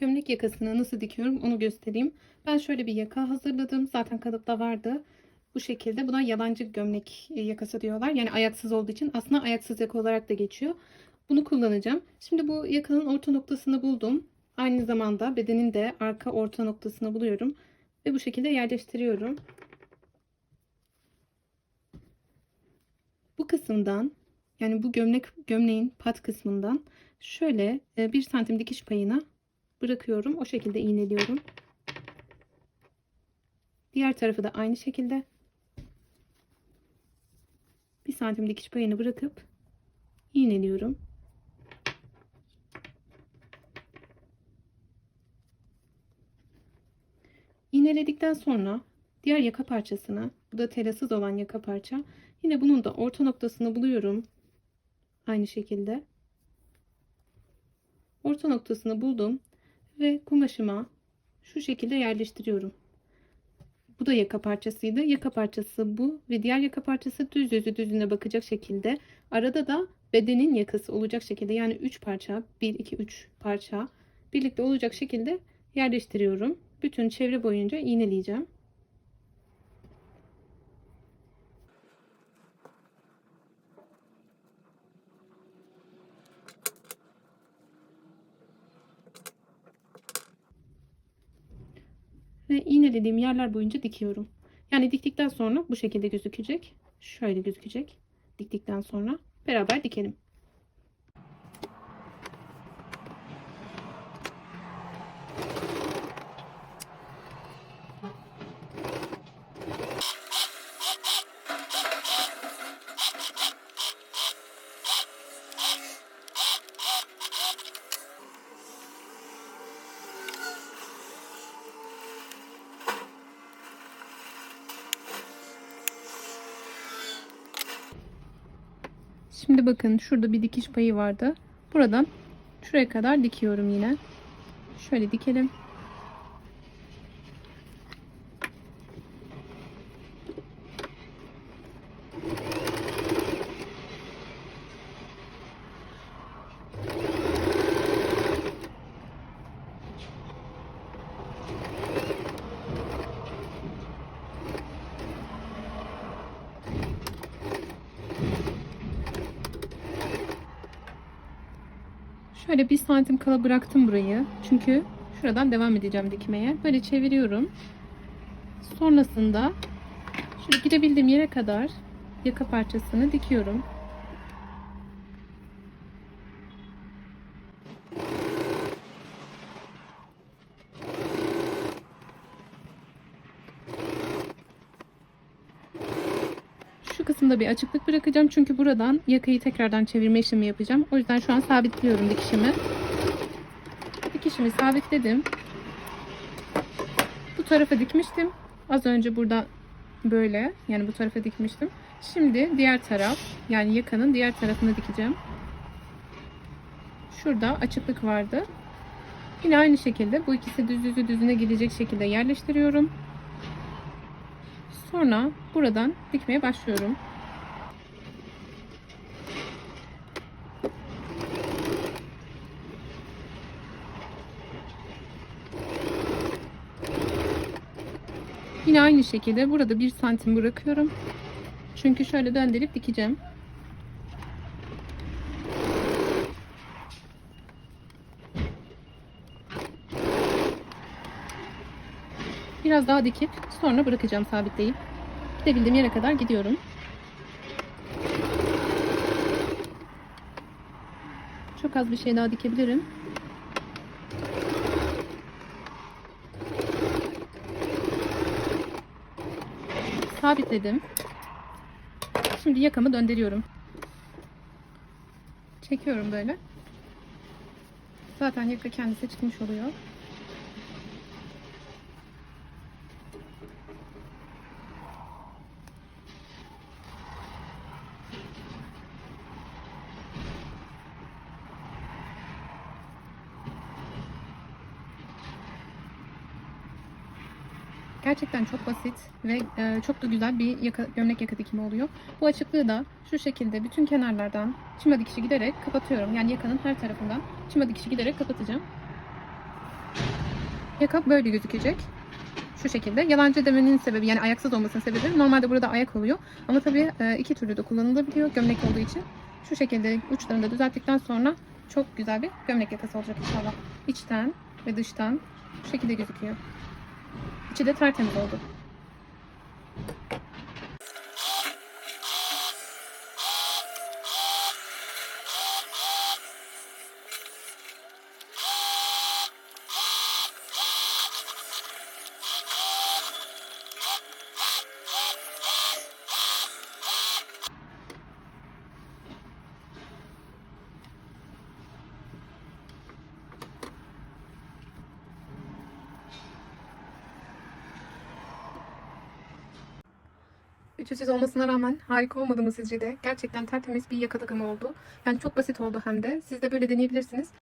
Gömlek yakasını nasıl dikiyorum onu göstereyim. Ben şöyle bir yaka hazırladım. Zaten kalıpta vardı. Bu şekilde buna yalancı gömlek e, yakası diyorlar. Yani ayaksız olduğu için aslında ayaksız yaka olarak da geçiyor. Bunu kullanacağım. Şimdi bu yakanın orta noktasını buldum. Aynı zamanda bedenin de arka orta noktasını buluyorum. Ve bu şekilde yerleştiriyorum. Bu kısımdan yani bu gömlek gömleğin pat kısmından şöyle e, bir santim dikiş payına bırakıyorum. O şekilde iğneliyorum. Diğer tarafı da aynı şekilde bir santim dikiş payını bırakıp iğneliyorum. İğneledikten sonra diğer yaka parçasını, bu da telasız olan yaka parça. Yine bunun da orta noktasını buluyorum. Aynı şekilde. Orta noktasını buldum ve kumaşıma şu şekilde yerleştiriyorum. Bu da yaka parçasıydı. Yaka parçası bu ve diğer yaka parçası düz yüzü düzüne bakacak şekilde. Arada da bedenin yakası olacak şekilde yani 3 parça 1 2 3 parça birlikte olacak şekilde yerleştiriyorum. Bütün çevre boyunca iğneleyeceğim. Ve iğnelediğim yerler boyunca dikiyorum. Yani diktikten sonra bu şekilde gözükecek. Şöyle gözükecek. Diktikten sonra beraber dikelim. Şimdi bakın şurada bir dikiş payı vardı. Buradan şuraya kadar dikiyorum yine. Şöyle dikelim. Şöyle bir santim kala bıraktım burayı. Çünkü şuradan devam edeceğim dikmeye. Böyle çeviriyorum. Sonrasında şöyle girebildiğim yere kadar yaka parçasını dikiyorum. Kısımda bir açıklık bırakacağım. Çünkü buradan yakayı tekrardan çevirme işlemi yapacağım. O yüzden şu an sabitliyorum dikişimi. Dikişimi sabitledim. Bu tarafa dikmiştim. Az önce burada böyle yani bu tarafa dikmiştim. Şimdi diğer taraf yani yakanın diğer tarafını dikeceğim. Şurada açıklık vardı. Yine aynı şekilde bu ikisi düz yüzü düzüne gelecek şekilde yerleştiriyorum. Sonra buradan dikmeye başlıyorum. Yine aynı şekilde burada bir santim bırakıyorum. Çünkü şöyle döndürüp dikeceğim. Biraz daha dikip sonra bırakacağım sabitleyip. Gidebildiğim yere kadar gidiyorum. Çok az bir şey daha dikebilirim. Sabitledim. Şimdi yakamı döndürüyorum. Çekiyorum böyle. Zaten yaka kendisi çıkmış oluyor. Gerçekten çok basit ve e, çok da güzel bir yaka, gömlek yaka dikimi oluyor. Bu açıklığı da şu şekilde bütün kenarlardan çima dikişi giderek kapatıyorum. Yani yakanın her tarafından çima dikişi giderek kapatacağım. Yaka böyle gözükecek. Şu şekilde. Yalancı demenin sebebi yani ayaksız olmasının sebebi normalde burada ayak oluyor. Ama tabii e, iki türlü de kullanılabiliyor gömlek olduğu için. Şu şekilde uçlarını da düzelttikten sonra çok güzel bir gömlek yakası olacak inşallah. İçten ve dıştan bu şekilde gözüküyor. İçi de tertemiz oldu. Ütüsüz olmasına rağmen harika olmadı mı sizce de? Gerçekten tertemiz bir yaka takımı oldu. Yani çok basit oldu hem de. Siz de böyle deneyebilirsiniz.